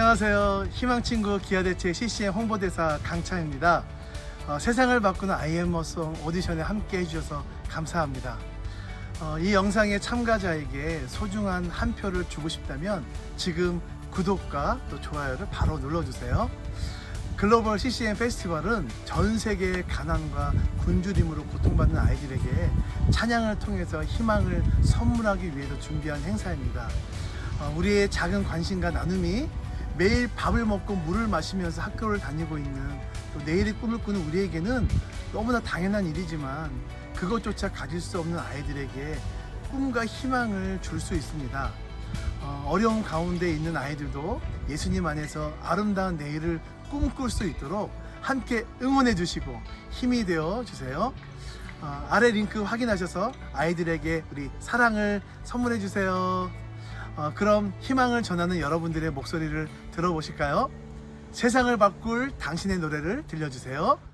안녕하세요. 희망친구 기아대체 CCM 홍보대사 강창입니다. 어, 세상을 바꾸는 IM머송 오디션에 함께 해주셔서 감사합니다. 어, 이 영상의 참가자에게 소중한 한 표를 주고 싶다면 지금 구독과 또 좋아요를 바로 눌러주세요. 글로벌 CCM 페스티벌은 전 세계의 가난과 굶주림으로 고통받는 아이들에게 찬양을 통해서 희망을 선물하기 위해서 준비한 행사입니다. 어, 우리의 작은 관심과 나눔이 매일 밥을 먹고 물을 마시면서 학교를 다니고 있는 또 내일의 꿈을 꾸는 우리에게는 너무나 당연한 일이지만 그것조차 가질 수 없는 아이들에게 꿈과 희망을 줄 수 있습니다. 어, 어려움 가운데 있는 아이들도 예수님 안에서 아름다운 내일을 꿈꿀 수 있도록 함께 응원해 주시고 힘이 되어 주세요. 어, 아래 링크 확인하셔서 아이들에게 우리 사랑을 선물해 주세요. 어, 그럼 희망을 전하는 여러분들의 목소리를 들어보실까요? 세상을 바꿀 당신의 노래를 들려주세요.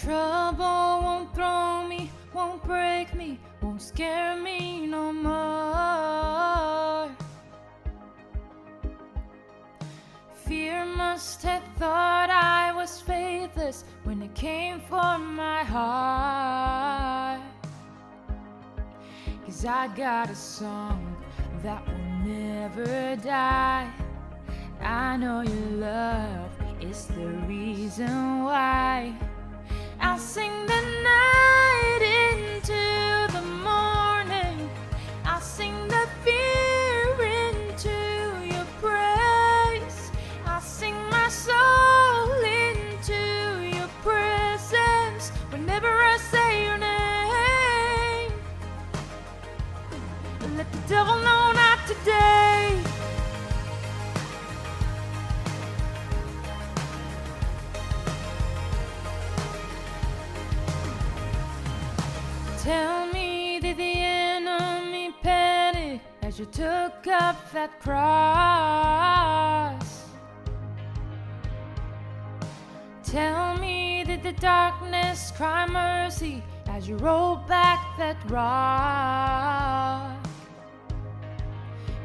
Trouble won't throw me, won't break me, won't scare me no more. Fear must have thought I was faithless when it came for my heart. Cause I got a song that will never die. I know your love is the reason why. I'll sing the night Tell me that the enemy panicked as you took up that cross. Tell me that the darkness cried mercy as you rolled back that rock.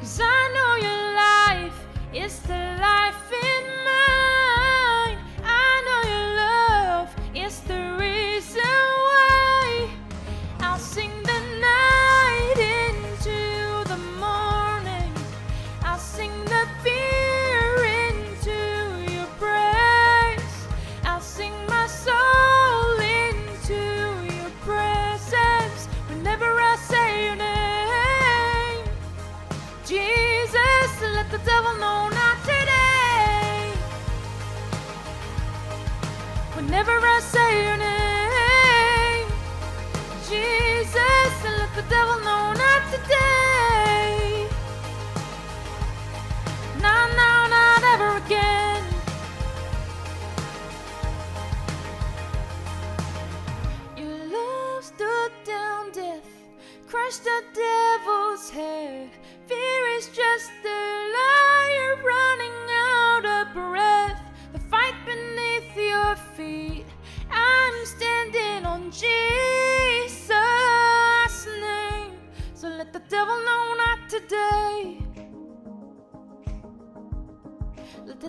Cause I Whenever I say your name, Jesus, and let the devil know not today. Not now, not ever again. Your love stood down death, crushed the devil's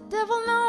devil know not today.